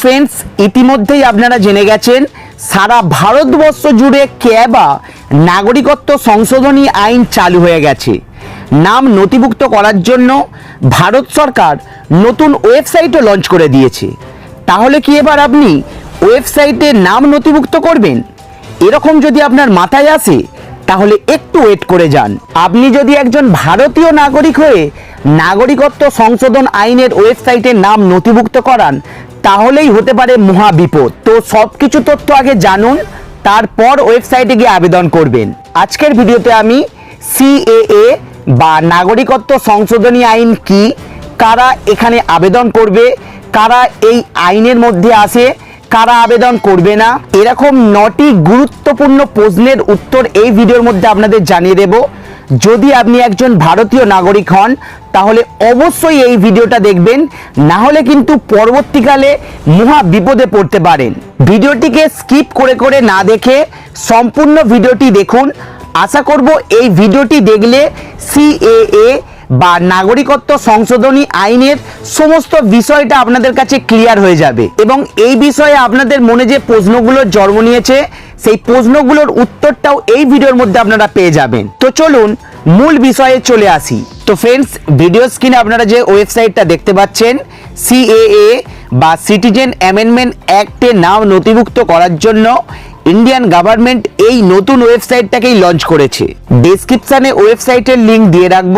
Friends ইতিমধ্যেই আপনারা জেনে গেছেন, সারা ভারতবর্ষ জুড়ে ক্যাবা নাগরিকত্ব সংশোধনী আইন চালু হয়ে গেছে। নাম নথিভুক্ত করার জন্য ভারত সরকার নতুন ওয়েবসাইটও লঞ্চ করে দিয়েছে। তাহলে কি এবার আপনি ওয়েবসাইটে নাম নথিভুক্ত করবেন? এরকম যদি আপনার মাথায় আসে, তাহলে একটু ওয়েট করে যান। আপনি যদি একজন ভারতীয় নাগরিক হয়ে নাগরিকত্ব সংশোধন আইনের ওয়েবসাইটে নাম নথিভুক্ত করান তাহলেই হতে পারে মহা বিপদ। তো সব কিছু তথ্য আগে জানুন, তারপর ওয়েবসাইটে গিয়ে আবেদন করবেন। আজকের ভিডিওতে আমি সিএএ বা নাগরিকত্ব সংশোধনী আইন কি, কারা এখানে আবেদন করবে, কারা এই আইনের মধ্যে আসে কারা আবেদন করবে না, এরকম নটি গুরুত্বপূর্ণ প্রশ্নের উত্তর এই ভিডিওর মধ্যে আপনাদের জানিয়ে দেব। যদি আপনি একজন ভারতীয় নাগরিক হন, তাহলে অবশ্যই এই ভিডিওটা দেখবেন। না হলে কিন্তু পরবর্তীকালে মহা বিপদে পড়তে পারেন। ভিডিওটিকে স্কিপ করে করে না দেখে সম্পূর্ণ ভিডিওটি দেখুন। আশা করব এই ভিডিওটি দেখলে সিএএ বা নাগরিকত্ব সংশোধনী আইনের সমস্ত বিষয়টা আপনাদের কাছে ক্লিয়ার হয়ে যাবে। এবং এই বিষয়ে আপনাদের মনে যে প্রশ্নগুলো জন্ম নিয়েছে সেই প্রশ্নগুলোর উত্তরটাও এই ভিডিওর মধ্যে আপনারা পেয়ে যাবেন। তো চলুন, মূল বিষয়ে চলে আসি। তো ফ্রেন্ডস ভিডিও স্ক্রিনে আপনারা যে ওয়েবসাইটটা দেখতে পাচ্ছেন সিএএ বা সিটিজেন অ্যামেন্ডমেন্ট অ্যাক্টে নাম নথিভুক্ত করার জন্য ইন্ডিয়ান গভর্নমেন্ট এই নতুন ওয়েবসাইটটাকেই লঞ্চ করেছে। ডেসক্রিপশনে ওয়েবসাইটের লিঙ্ক দিয়ে রাখব।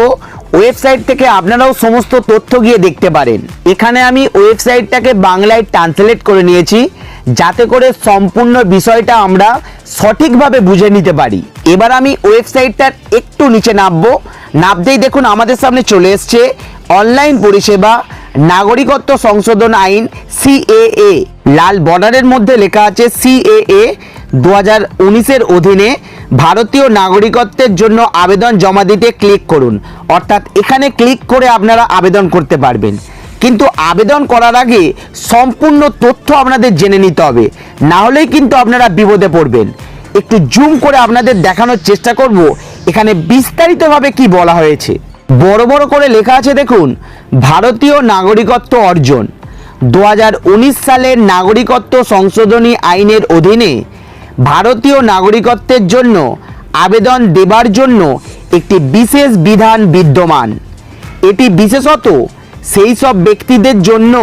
ওয়েবসাইট থেকে আপনারাও সমস্ত তথ্য গিয়ে দেখতে পারেন। এখানে আমি ওয়েবসাইটটাকে বাংলায় ট্রান্সলেট করে নিয়েছি। যাতে করে সম্পূর্ণ বিষয়টা আমরা সঠিকভাবে বুঝে নিতে পারি। এবার আমি ওয়েবসাইটটার একটু নিচে নামবো। নামতেই দেখুন আমাদের সামনে চলে এসছে অনলাইন পরিষেবা নাগরিকত্ব সংশোধন আইন সিএএ। লাল বর্ডারের মধ্যে লেখা আছে সিএএ দু হাজার উনিশের অধীনে ভারতীয় নাগরিকত্বের জন্য আবেদন জমা দিতে ক্লিক করুন। অর্থাৎ এখানে ক্লিক করে আপনারা আবেদন করতে পারবেন। কিন্তু আবেদন করার আগে সম্পূর্ণ তথ্য আপনাদের জেনে নিতে হবে। না হলেই কিন্তু আপনারা বিপদে পড়বেন। একটু জুম করে আপনাদের দেখানোর চেষ্টা করব, এখানে বিস্তারিতভাবে কি বলা হয়েছে। বড় বড় করে লেখা আছে দেখুন, ভারতীয় নাগরিকত্ব অর্জন। দু হাজার উনিশ সালের নাগরিকত্ব সংশোধনী আইনের অধীনে ভারতীয় নাগরিকত্বের জন্য আবেদন দেবার জন্য একটি বিশেষ বিধান বিদ্যমান। এটি বিশেষত সেই সব ব্যক্তিদের জন্য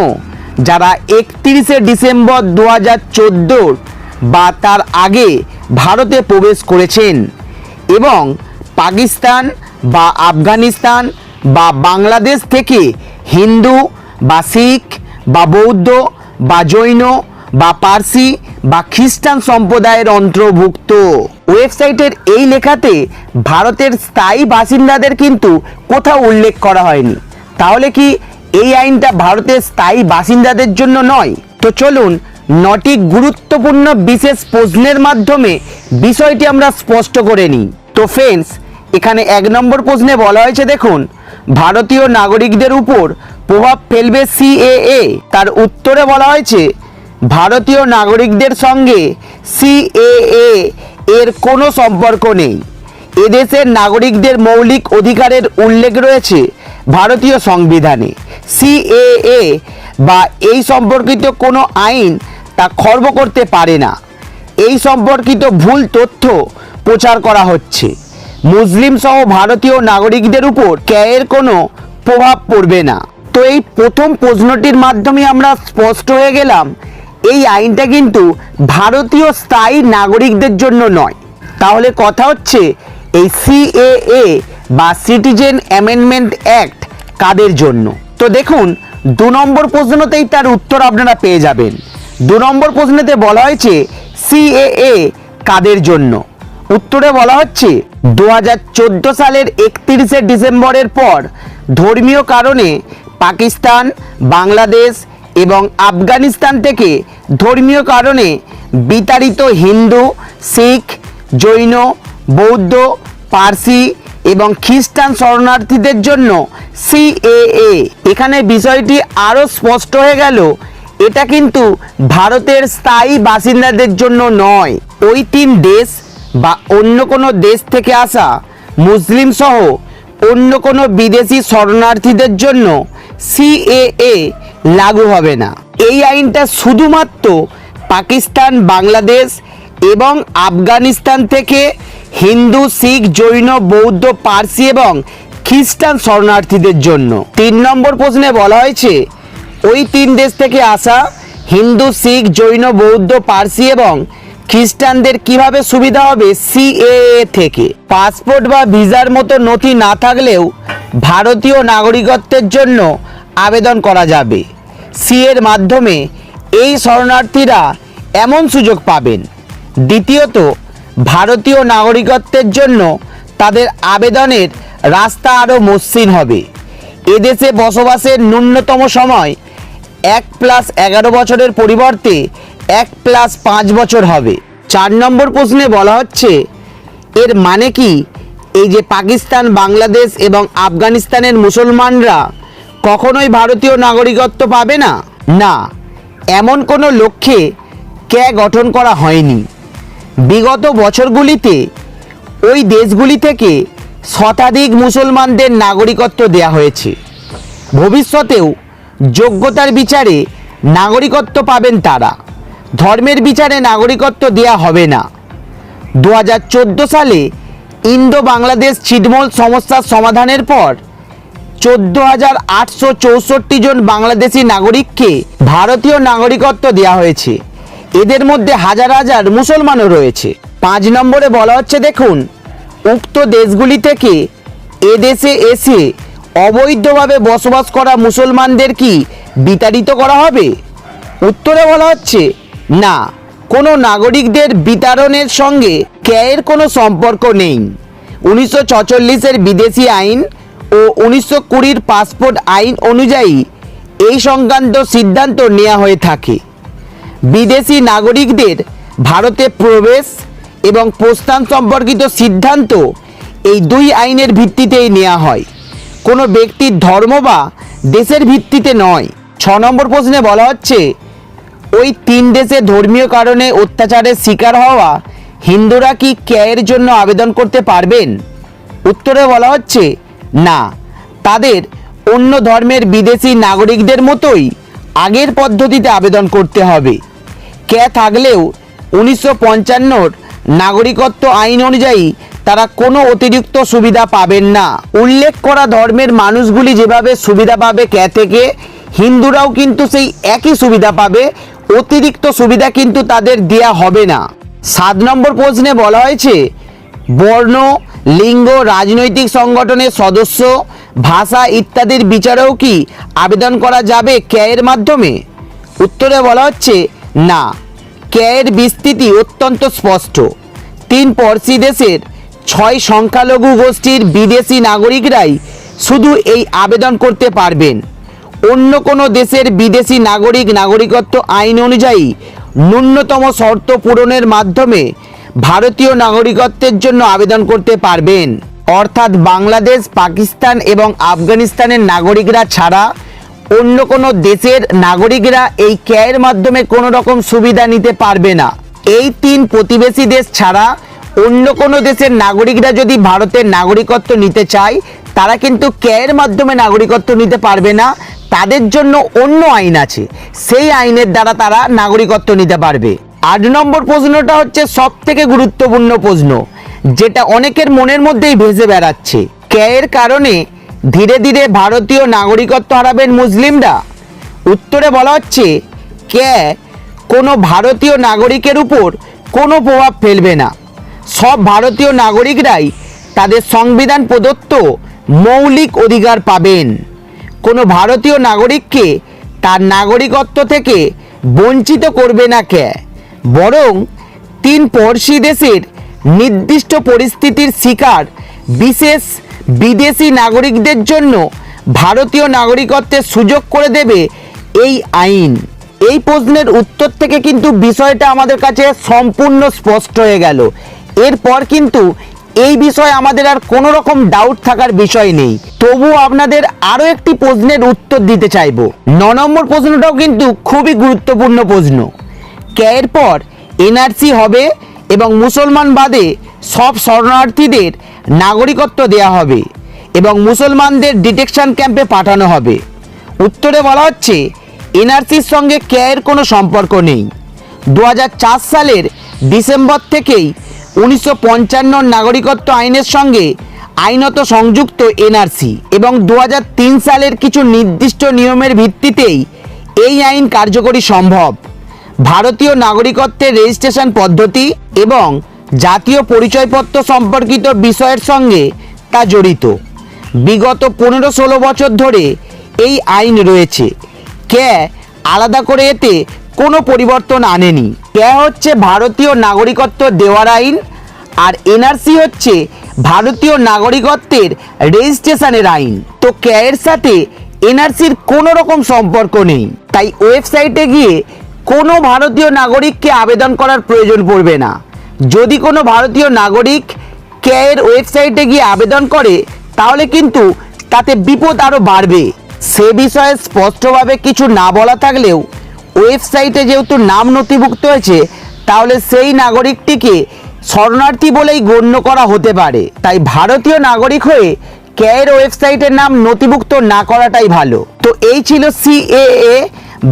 যারা একত্রিশে ডিসেম্বর দু হাজার বা তার আগে ভারতে প্রবেশ করেছেন এবং পাকিস্তান বা আফগানিস্তান বা বাংলাদেশ থেকে হিন্দু বা শিখ বা বৌদ্ধ বা জৈন বা পার্সি বা খ্রিস্টান সম্প্রদায়ের অন্তর্ভুক্ত। ওয়েবসাইটের এই লেখাতে ভারতের স্থায়ী বাসিন্দাদের কিন্তু কোথাও উল্লেখ করা হয়নি। তাহলে কি এই আইনটা ভারতের স্থায়ী বাসিন্দাদের জন্য নয়। তো চলুন, নটি গুরুত্বপূর্ণ বিশেষ প্রশ্নের মাধ্যমে বিষয়টি আমরা স্পষ্ট করে নিই। তো ফ্রেন্ডস এখানে এক নম্বর প্রশ্নে বলা হয়েছে, দেখুন, ভারতীয় নাগরিকদের উপর প্রভাব ফেলবে সিএএ। তার উত্তরে বলা হয়েছে, ভারতীয় নাগরিকদের সঙ্গে সিএএ এর কোনো সম্পর্ক নেই। এদেশের নাগরিকদের মৌলিক অধিকারের উল্লেখ রয়েছে। ভারতীয় সংবিধানে। সিএএ বা এই সম্পর্কিত কোনো আইন তা খর্ব করতে পারে না। এই সম্পর্কিত ভুল তথ্য প্রচার করা হচ্ছে। মুসলিম সহ ভারতীয় নাগরিকদের উপর ক্যায়ের কোনো প্রভাব পড়বে না। তো এই প্রথম প্রশ্নটির মাধ্যমে আমরা স্পষ্ট হয়ে গেলাম, এই আইনটা কিন্তু ভারতীয় স্থায়ী নাগরিকদের জন্য নয়। তাহলে কথা হচ্ছে এই সিএএ বা সিটিজেন অ্যামেন্ডমেন্ট অ্যাক্ট কাদের জন্য? তো দেখুন, দু নম্বর প্রশ্নতেই তার উত্তর আপনারা পেয়ে যাবেন। দু নম্বর প্রশ্নেতে বলা হয়েছে সিএএ কাদের জন্য? উত্তরে বলা হচ্ছে দু হাজার চোদ্দ সালের একত্রিশে ডিসেম্বরের পর ধর্মীয় কারণে পাকিস্তান, বাংলাদেশ এবং আফগানিস্তান থেকে ধর্মীয় কারণে বিতাড়িত হিন্দু, শিখ, জৈন বৌদ্ধ, পার্সি এবং খ্রিস্টান শরণার্থীদের জন্য সিএএ এখানে বিষয়টি আরও স্পষ্ট হয়ে গেল। এটা কিন্তু ভারতের স্থায়ী বাসিন্দাদের জন্য নয়। ওই তিন দেশ বা অন্য কোনো দেশ থেকে আসা মুসলিম সহ অন্য কোনো বিদেশি শরণার্থীদের জন্য সিএএ লাগু হবে না। এই আইনটা শুধুমাত্র পাকিস্তান, বাংলাদেশ এবং আফগানিস্তান থেকে হিন্দু, শিখ, জৈন, বৌদ্ধ, পার্সি এবং খ্রিস্টান শরণার্থীদের জন্য। তিন নম্বর প্রশ্নে বলা হয়েছে, ওই তিন দেশ থেকে আসা হিন্দু, শিখ, জৈন, বৌদ্ধ, পার্সি এবং খ্রিস্টানদের কীভাবে সুবিধা হবে সিএএ থেকে? পাসপোর্ট বা ভিসার মতো নথি না থাকলেও ভারতীয় নাগরিকত্বের জন্য আবেদন করা যাবে। সি এর মাধ্যমে এই শরণার্থীরা এমন সুযোগ পাবেন। দ্বিতীয়ত ভারতীয় নাগরিকত্বের জন্য তাদের আবেদনের রাস্তা আরও মসৃণ হবে। এদেশে বসবাসের ন্যূনতম সময় এক প্লাস এগারো বছরের পরিবর্তে এক প্লাস পাঁচ বছর হবে। চার নম্বর প্রশ্নে বলা হচ্ছে, এর মানে কি? এই যে পাকিস্তান, বাংলাদেশ এবং আফগানিস্তানের মুসলমানরা কখনোই ভারতীয় নাগরিকত্ব পাবে না? না, এমন কোনো লক্ষ্যে ক্যা গঠন করা হয়নি। বিগত বছরগুলিতে ওই দেশগুলি থেকে শতাধিক মুসলমানদের নাগরিকত্ব দেয়া হয়েছে। ভবিষ্যতেও যোগ্যতার বিচারে নাগরিকত্ব পাবেন তারা। ধর্মের বিচারে নাগরিকত্ব দেয়া হবে না। দু হাজার চোদ্দ সালে ইন্দো বাংলাদেশ ছিটমল সমস্যার সমাধানের পর চোদ্দ হাজার আটশো চৌষট্টি জন বাংলাদেশি নাগরিককে ভারতীয় নাগরিকত্ব দেওয়া হয়েছে। এদের মধ্যে হাজার হাজার মুসলমানও রয়েছে। পাঁচ নম্বরে বলা হচ্ছে, দেখুন, উক্ত দেশগুলি থেকে এদেশে এসে অবৈধভাবে বসবাস করা মুসলমানদের কি বিতাড়িত করা হবে? উত্তরে বলা হচ্ছে, না, কোনো নাগরিকদের বিতরণের সঙ্গে ক্যায়ের কোনো সম্পর্ক নেই। উনিশশো ছচল্লিশের বিদেশি আইন ও উনিশশো কুড়ির পাসপোর্ট আইন অনুযায়ী এই সংক্রান্ত সিদ্ধান্ত নেওয়া হয়ে থাকে। বিদেশি নাগরিকদের ভারতে প্রবেশ এবং প্রস্থান সম্পর্কিত সিদ্ধান্ত এই দুই আইনের ভিত্তিতেই নেওয়া হয়। কোনো ব্যক্তির ধর্ম বা দেশের ভিত্তিতে নয়। ছ নম্বর প্রশ্নে বলা হচ্ছে, ওই তিন দেশে ধর্মীয় কারণে অত্যাচারের শিকার হওয়া হিন্দুরা কি ক্যায়ের জন্য আবেদন করতে পারবেন? উত্তরে বলা হচ্ছে, না। তাদের অন্য ধর্মের বিদেশি নাগরিকদের মতোই আগের পদ্ধতিতে আবেদন করতে হবে। ক্যা থাকলেও উনিশশো পঞ্চান্নর নাগরিকত্ব আইন অনুযায়ী তারা কোনো অতিরিক্ত সুবিধা পাবেন না। উল্লেখ করা ধর্মের মানুষগুলি যেভাবে সুবিধা পাবে ক্যা থেকে, হিন্দুরাও কিন্তু সেই একই সুবিধা পাবে, অতিরিক্ত সুবিধা কিন্তু তাদের দেয়া হবে না। সাত নম্বর প্রশ্নে বলা হয়েছে, বর্ণ, লিঙ্গ, রাজনৈতিক সংগঠনের সদস্য, ভাষা ইত্যাদির বিচারেও কি আবেদন করা যাবে ক্যায়ের মাধ্যমে? উত্তরে বলা হচ্ছে না, ক্যায়ের বিস্তৃতি অত্যন্ত স্পষ্ট। তিন পড়শি দেশের ছয় সংখ্যালঘু গোষ্ঠীর বিদেশি নাগরিকরাই শুধু এই আবেদন করতে পারবেন। অন্য কোনো দেশের বিদেশি নাগরিক নাগরিকত্ব আইন অনুযায়ী ন্যূনতম শর্ত পূরণের মাধ্যমে ভারতীয় নাগরিকত্বের জন্য আবেদন করতে পারবেন। অর্থাৎ বাংলাদেশ, পাকিস্তান এবং আফগানিস্তানের নাগরিকরা ছাড়া অন্য কোনো দেশের নাগরিকরা এই ক্যায়ের মাধ্যমে কোনো রকম সুবিধা নিতে পারবে না। এই তিন প্রতিবেশী দেশ ছাড়া অন্য কোনো দেশের নাগরিকরা যদি ভারতের নাগরিকত্ব নিতে চায়, তারা কিন্তু ক্যায়ের মাধ্যমে নাগরিকত্ব নিতে পারবে না। তাদের জন্য অন্য আইন আছে। সেই আইনের দ্বারা তারা নাগরিকত্ব নিতে পারবে। আট নম্বর প্রশ্নটা হচ্ছে সব থেকে গুরুত্বপূর্ণ প্রশ্ন, যেটা অনেকের মনের মধ্যেই ভেসে বেড়াচ্ছে। ক্যায়ের কারণে ধীরে ধীরে ভারতীয় নাগরিকত্ব হারাবেন মুসলিমরা। উত্তরে বলা হচ্ছে ক্যা কোনো ভারতীয় নাগরিকের উপর কোনো প্রভাব ফেলবে না। সব ভারতীয় নাগরিকরাই তাদের সংবিধান প্রদত্ত মৌলিক অধিকার পাবেন। কোনো ভারতীয় নাগরিককে তার নাগরিকত্ব থেকে বঞ্চিত করবে না কে। বরং তিন পড়শি দেশের নির্দিষ্ট পরিস্থিতির শিকার বিশেষ বিদেশি নাগরিকদের জন্য ভারতীয় নাগরিকত্বের সুযোগ করে দেবে এই আইন। এই প্রশ্নের উত্তর থেকে কিন্তু বিষয়টা আমাদের কাছে সম্পূর্ণ স্পষ্ট হয়ে গেল। এরপর কিন্তু এই বিষয়ে আমাদের আর কোনো রকম ডাউট থাকার বিষয় নেই। তবু আপনাদের আরও একটি প্রশ্নের উত্তর দিতে চাইব। ন নম্বর প্রশ্নটাও কিন্তু খুবই গুরুত্বপূর্ণ প্রশ্ন। ক্যায়ের পর এনআরসি হবে এবং মুসলমান বাদে সব শরণার্থীদের নাগরিকত্ব দেয়া হবে এবং মুসলমানদের ডিটেকশন ক্যাম্পে পাঠানো হবে। উত্তরে বলা হচ্ছে, এনআরসির সঙ্গে কেয়ের কোনো সম্পর্ক নেই। দু হাজার চার সালের ডিসেম্বর থেকেই উনিশশো পঞ্চান্ন নাগরিকত্ব আইনের সঙ্গে আইনত সংযুক্ত এনআরসি এবং দু হাজার তিন সালের কিছু নির্দিষ্ট নিয়মের ভিত্তিতেই এই আইন কার্যকরী সম্ভব। ভারতীয় নাগরিকত্বের রেজিস্ট্রেশন পদ্ধতি এবং জাতীয় পরিচয়পত্র সম্পর্কিত বিষয়ের সঙ্গে তা জড়িত। বিগত পনেরো ষোলো বছর ধরে এই আইন রয়েছে। কে আলাদা করে এতে কোনো পরিবর্তন আনেনি। কে হচ্ছে ভারতীয় নাগরিকত্ব দেওয়ার আইন আর এনআরসি হচ্ছে ভারতীয় নাগরিকত্বের রেজিস্ট্রেশনের আইন। তো কে এর সাথে এনআরসির কোনো রকম সম্পর্ক নেই। তাই ওয়েবসাইটে গিয়ে কোনো ভারতীয় নাগরিককে আবেদন করার প্রয়োজন পড়বে না। যদি কোনো ভারতীয় নাগরিক কে এর ওয়েবসাইটে গিয়ে আবেদন করে, তাহলে কিন্তু তাতে বিপদ আরও বাড়বে। সে বিষয়ে স্পষ্টভাবে কিছু না বলা থাকলেও, ওয়েবসাইটে যেহেতু নাম নথিভুক্ত হয়েছে, তাহলে সেই নাগরিকটিকে শরণার্থী বলেই গণ্য করা হতে পারে। তাই ভারতীয় নাগরিক হয়ে ক্যায়ের ওয়েবসাইটের নাম নথিভুক্ত না করাটাই ভালো। তো এই ছিল সিএএ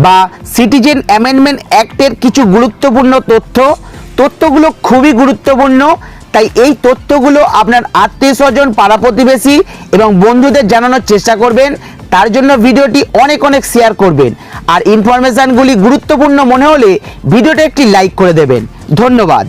বা সিটিজেন অ্যামেন্ডমেন্ট অ্যাক্টের কিছু গুরুত্বপূর্ণ তথ্য। তথ্যগুলো খুবই গুরুত্বপূর্ণ, তাই এই তথ্যগুলো আপনার আত্মীয় স্বজন, পাড়া প্রতিবেশী এবং বন্ধুদের জানানোর চেষ্টা করবেন। তার জন্য ভিডিওটি অনেক অনেক শেয়ার করবেন। আর ইনফরমেশানগুলি গুরুত্বপূর্ণ মনে হলে ভিডিওটা একটি লাইক করে দেবেন। ধন্যবাদ।